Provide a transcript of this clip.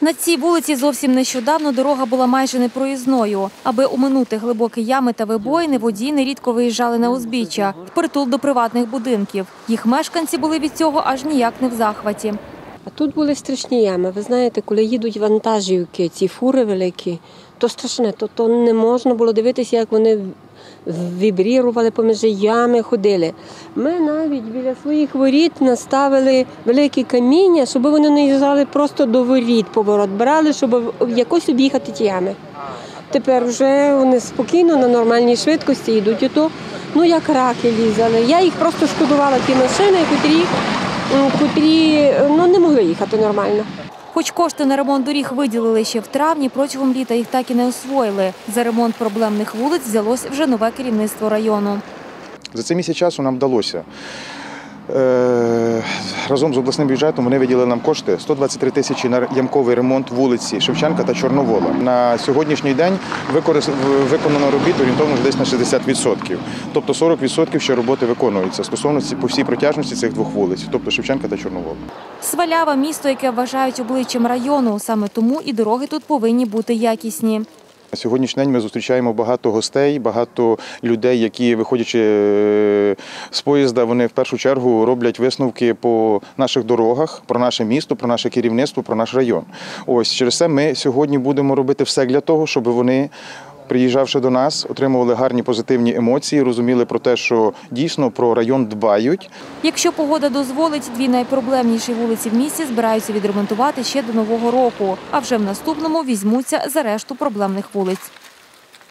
На цій вулиці зовсім нещодавно дорога була майже непроїзною. Аби уминути глибокі ями та вибоїни, водії нерідко виїжджали на узбіччя, впритул до приватних будинків. Їх мешканці були від цього аж ніяк не в захваті. А тут були страшні ями. Ви знаєте, коли їдуть вантажівки, ці фури великі, то страшне, то, то не можна було дивитися, як вони вібрірували поміж ями, ходили. Ми навіть біля своїх воріт наставили великі каміння, щоб вони не їжджали просто до воріт поворот, брали, щоб якось об'їхати ті ями. Тепер вже вони спокійно на нормальній швидкості йдуть. І то, ну як раки лізали. Я їх просто шкодувала ті машини, котрі, котрі ну, не могли їхати нормально. Хоч кошти на ремонт доріг виділили ще в травні, протягом літа їх так і не освоїли. За ремонт проблемних вулиць взялось вже нове керівництво району. За цей місяць часу нам вдалося. Е, разом з обласним бюджетом вони виділили нам кошти 123 тисячі на ямковий ремонт вулиці Шевченка та Чорновола. На сьогоднішній день виконано робіт орієнтовно десь на 60%. Тобто 40% ще роботи виконуються стосовно по всій протяжності цих двох вулиць, тобто Шевченка та Чорновола. Свалява місто, яке вважають обличчям району. Саме тому і дороги тут повинні бути якісні. На сьогоднішній день ми зустрічаємо багато гостей, багато людей, які, виходячи е, з поїзда, вони в першу чергу роблять висновки по наших дорогах, про наше місто, про наше керівництво, про наш район. Ось через це ми сьогодні будемо робити все для того, щоб вони. Приїжджавши до нас, отримували гарні позитивні емоції, розуміли про те, що дійсно про район дбають, Якщо погода дозволить, дві найпроблемніші вулиці в місті збираються відремонтувати ще до нового року, а вже в наступному візьмуться за решту проблемних вулиць.